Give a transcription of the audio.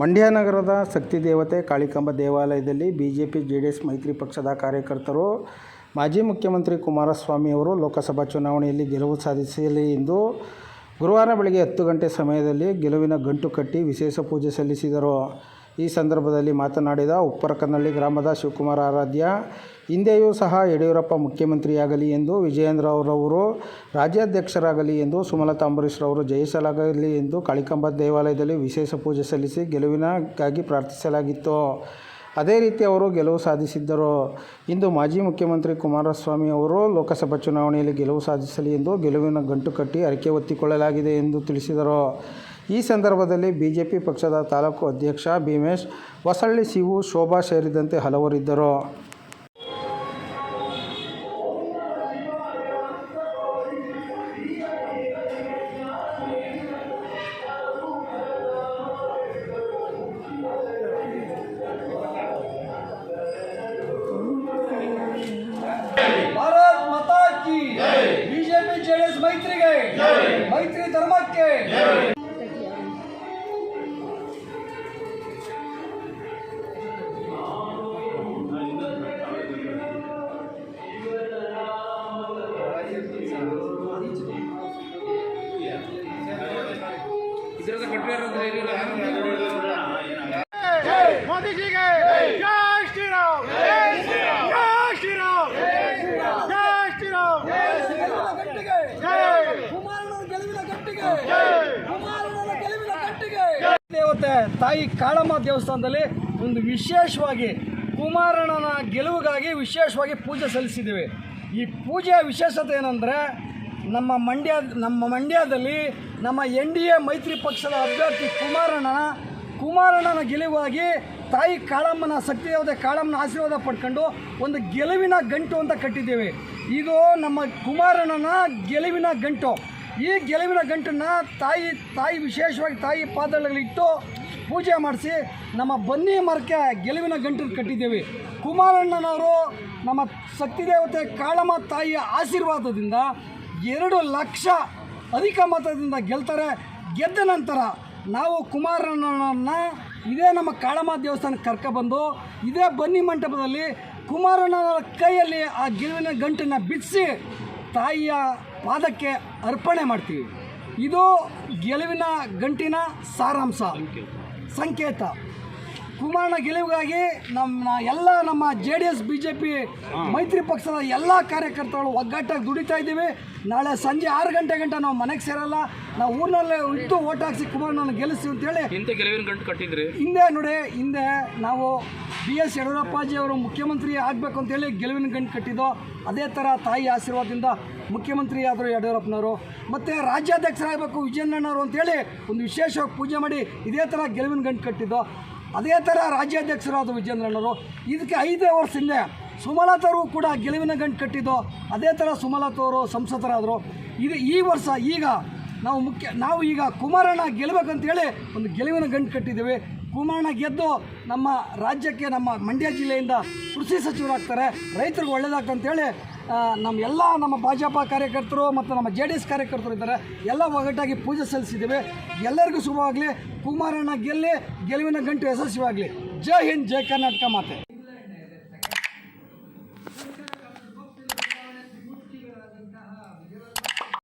ಮಂಡ್ಯ ನಗರದ ಶಕ್ತಿ ದೇವತೆ ಕಾಳಿಕಾಂಬ ದೇವಾಲಯದಲ್ಲಿ B J P J D S ಮೈತ್ರಿ ಪಕ್ಷದ ಕಾರ್ಯಕರ್ತರು, ಮಾಜಿ ಮುಖ್ಯಮಂತ್ರಿ ಕುಮಾರಸ್ವಾಮಿ ಅವರು ಲೋಕಸಭಾ ಚುನಾವಣೆಯಲ್ಲಿ ಗೆಲುವು ಸಾಧಿಸಲಿ ಎಂದು ಗುರುವಾರ ಬೆಳಗ್ಗೆ ಹತ್ತು ಗಂಟೆ ಸಮಯದಲ್ಲಿ ಗೆಲುವಿನ ಗಂಟು ಕಟ್ಟಿ ವಿಶೇಷ ಪೂಜೆ ಸಲ್ಲಿಸಿದರು. ಈ ಸಂದರ್ಭದಲ್ಲಿ ಮಾತನಾಡಿದ ಉಪ್ಪರಕನಹಳ್ಳಿ ಗ್ರಾಮದ ಶಿವಕುಮಾರ್ ಆರಾಧ್ಯ, ಹಿಂದೆಯೂ ಸಹ ಯಡಿಯೂರಪ್ಪ ಮುಖ್ಯಮಂತ್ರಿಯಾಗಲಿ ಎಂದು ವಿಜಯೇಂದ್ರ ಅವರವರು ರಾಜ್ಯಾಧ್ಯಕ್ಷರಾಗಲಿ ಎಂದು ಸುಮಲತಾ ಅಂಬರೀಷ್ರವರು ಜಯಿಸಲಾಗಲಿ ಎಂದು ಕಾಳಿಕಾಂಬ ದೇವಾಲಯದಲ್ಲಿ ವಿಶೇಷ ಪೂಜೆ ಸಲ್ಲಿಸಿ ಗೆಲುವಿನಗಾಗಿ ಪ್ರಾರ್ಥಿಸಲಾಗಿತ್ತು. ಅದೇ ರೀತಿ ಅವರು ಗೆಲುವು ಸಾಧಿಸಿದ್ದರು. ಇಂದು ಮಾಜಿ ಮುಖ್ಯಮಂತ್ರಿ ಕುಮಾರಸ್ವಾಮಿ ಅವರು ಲೋಕಸಭಾ ಚುನಾವಣೆಯಲ್ಲಿ ಗೆಲುವು ಸಾಧಿಸಲಿ ಎಂದು ಗೆಲುವಿನ ಗಂಟು ಕಟ್ಟಿ ಅರಕೆ ಒತ್ತಿಕೊಳ್ಳಲಾಗಿದೆ ಎಂದು ತಿಳಿಸಿದರು. ಈ ಸಂದರ್ಭದಲ್ಲಿ ಬಿಜೆಪಿ ಪಕ್ಷದ ತಾಲೂಕು ಅಧ್ಯಕ್ಷ ಭೀಮೇಶ್, ಹೊಸಳ್ಳಿ ಸಿವು ಶೋಭಾ ಸೇರಿದಂತೆ ಹಲವರಿದ್ದರು ಮೈತ್ರಿಗೆ ಮೈತ್ರಿ ಧರ್ಮಕ್ಕೆ ಮೋದಿಜಿಗೆ ಜೈ ಶ್ರೀರಾಮ್ ಜೈ ಶ್ರೀರಾಮ್ ಜೈ ಶ್ರೀರಾಮ್ ದೇವತೆ ತಾಯಿ ಕಾಳಮ್ಮ ದೇವಸ್ಥಾನದಲ್ಲಿ ಒಂದು ವಿಶೇಷವಾಗಿ ಕುಮಾರಣ್ಣನ ಗೆಲುವಿಗಾಗಿ ವಿಶೇಷವಾಗಿ ಪೂಜೆ ಸಲ್ಲಿಸಿದ್ದೀವಿ ಈ ಪೂಜೆಯ ವಿಶೇಷತೆ ಏನಂದರೆ ನಮ್ಮ ಮಂಡ್ಯ, ನಮ್ಮ ಮಂಡ್ಯದಲ್ಲಿ ನಮ್ಮ ಎನ್ ಡಿ ಎ ಮೈತ್ರಿ ಪಕ್ಷದ ಅಭ್ಯರ್ಥಿ ಕುಮಾರಣ್ಣನ ಕುಮಾರಣ್ಣನ ಗೆಲುವಾಗಿ ತಾಯಿ ಕಾಳಮ್ಮನ ಶಕ್ತಿಯಾದ ಕಾಳಮ್ಮನ ಆಶೀರ್ವಾದ ಪಡ್ಕೊಂಡು ಒಂದು ಗೆಲುವಿನ ಗಂಟು ಅಂತ ಕಟ್ಟಿದ್ದೇವೆ. ಇದು ನಮ್ಮ ಕುಮಾರಣ್ಣನ ಗೆಲುವಿನ ಗಂಟು. ಈ ಗೆಲುವಿನ ಗಂಟನ್ನು ತಾಯಿ ತಾಯಿ ವಿಶೇಷವಾಗಿ ತಾಯಿ ಪಾದಗಳಿಟ್ಟು ಪೂಜೆ ಮಾಡಿಸಿ ನಮ್ಮ ಬನ್ನಿ ಮರಕ್ಕೆ ಗೆಲುವಿನ ಗಂಟನ್ನು ಕಟ್ಟಿದ್ದೇವೆ. ಕುಮಾರಣ್ಣನವರು ನಮ್ಮ ಶಕ್ತಿ ದೇವತೆ ಕಾಳಮ್ಮ ತಾಯಿಯ ಆಶೀರ್ವಾದದಿಂದ ಎರಡು ಲಕ್ಷ ಅಧಿಕ ಮತದಿಂದ ಗೆಲ್ತಾರೆ. ಗೆದ್ದ ನಂತರ ನಾವು ಕುಮಾರಣ್ಣನನ್ನು ಇದೇ ನಮ್ಮ ಕಾಳಮ್ಮ ದೇವಸ್ಥಾನಕ್ಕೆ ಕರ್ಕೊಬಂದು ಇದೇ ಬನ್ನಿ ಮಂಟಪದಲ್ಲಿ ಕುಮಾರಣ್ಣನ ಕೈಯಲ್ಲಿ ಆ ಗೆಲುವಿನ ಗಂಟನ್ನು ಬಿಡಿಸಿ ತಾಯಿಯ ಪಾದಕ್ಕೆ ಅರ್ಪಣೆ ಮಾಡ್ತೀವಿ. ಇದು ಗೆಲುವಿನ ಗಂಟಿನ ಸಾರಾಂಶ. ಸಂಕೇತ. ಕುಮಾರನ ಗೆಲುವಿಗಾಗಿ ನಮ್ಮ ಎಲ್ಲ ನಮ್ಮ J D S B J P ಮೈತ್ರಿ ಪಕ್ಷದ ಎಲ್ಲ ಕಾರ್ಯಕರ್ತರು ಒಗ್ಗಟ್ಟಾಗಿ ದುಡಿತಾ ಇದ್ದೀವಿ. ನಾಳೆ ಸಂಜೆ ಆರು ಗಂಟೆ ಗಂಟ ನಾವು ಮನೆಗೆ ಸೇರಲ್ಲ. ನಾವು ಊರಿನಲ್ಲೇ ಇಟ್ಟು ಓಟ್ ಹಾಕಿಸಿ ಕುಮಾರನನ್ನು ಗೆಲ್ಲಿಸ್ತೀವಿ ಅಂತೇಳಿ ಹಿಂದೆ ಗೆಲುವಿನ ಗಂಟು ಕಟ್ಟಿದ್ರಿ. ಹಿಂದೆ ನೋಡಿ ಹಿಂದೆ ನಾವು ಬಿ ಎಸ್ ಯಡಿಯೂರಪ್ಪಾಜಿ ಅವರು ಮುಖ್ಯಮಂತ್ರಿ ಆಗಬೇಕು ಅಂತೇಳಿ ಗೆಲುವಿನ ಗಂಟು ಕಟ್ಟಿದ್ದು. ಅದೇ ಥರ ತಾಯಿ ಆಶೀರ್ವಾದದಿಂದ ಮುಖ್ಯಮಂತ್ರಿ ಆದರು ಯಡಿಯೂರಪ್ಪನವರು. ಮತ್ತು ರಾಜ್ಯಾಧ್ಯಕ್ಷರಾಗಬೇಕು ವಿಜಯನಣ್ಣವರು ಅಂತೇಳಿ ಒಂದು ವಿಶೇಷವಾಗಿ ಪೂಜೆ ಮಾಡಿ ಇದೇ ಥರ ಗೆಲುವಿನ ಗಂಟು ಕಟ್ಟಿದ್ದು. ಅದೇ ಥರ ರಾಜ್ಯಾಧ್ಯಕ್ಷರಾದ ವಿಜೇಂದ್ರಣ್ಣವರು ಇದಕ್ಕೆ ಐದೇ ವರ್ಷ ಹಿಂದೆ ಸುಮಲತರು ಕೂಡ ಗೆಲುವಿನ ಗಂಟು ಕಟ್ಟಿದ್ದು, ಅದೇ ಥರ ಸುಮಲತವರು ಸಂಸದರಾದರು. ಇದು ಈ ವರ್ಷ ಈಗ ನಾವು ಮುಖ್ಯ, ನಾವು ಈಗ ಕುಮಾರಣ್ಣ ಗೆಲ್ಲಬೇಕಂತೇಳಿ ಒಂದು ಗೆಲುವಿನ ಗಂಟು ಕಟ್ಟಿದ್ದೀವಿ. ಕುಮಾರಣ್ಣ ಗೆದ್ದು ನಮ್ಮ ರಾಜ್ಯಕ್ಕೆ ನಮ್ಮ ಮಂಡ್ಯ ಜಿಲ್ಲೆಯಿಂದ ಕೃಷಿ ಸಚಿವರಾಗ್ತಾರೆ, ರೈತರಿಗೆ ಒಳ್ಳೇದಾಗ್ತಂತೇಳಿ ನಮ್ಮ ಎಲ್ಲ ನಮ್ಮ ಭಾಜಪ ಕಾರ್ಯಕರ್ತರು ಮತ್ತು ನಮ್ಮ ಜೆ ಡಿ ಎಸ್ ಕಾರ್ಯಕರ್ತರು ಇದ್ದಾರೆ. ಎಲ್ಲ ಒಗ್ಗಟ್ಟಾಗಿ ಪೂಜೆ ಸಲ್ಲಿಸಿದ್ದೇವೆ. ಎಲ್ಲರಿಗೂ ಶುಭವಾಗಲಿ. ಕುಮಾರಣ್ಣ ಗೆಲ್ಲಿ, ಗೆಲುವಿನ ಗಂಟು ಯಶಸ್ವಿಯಾಗಲಿ. ಜೈ ಹಿಂದ್, ಜೈ ಕರ್ನಾಟಕ ಮಾತೆ.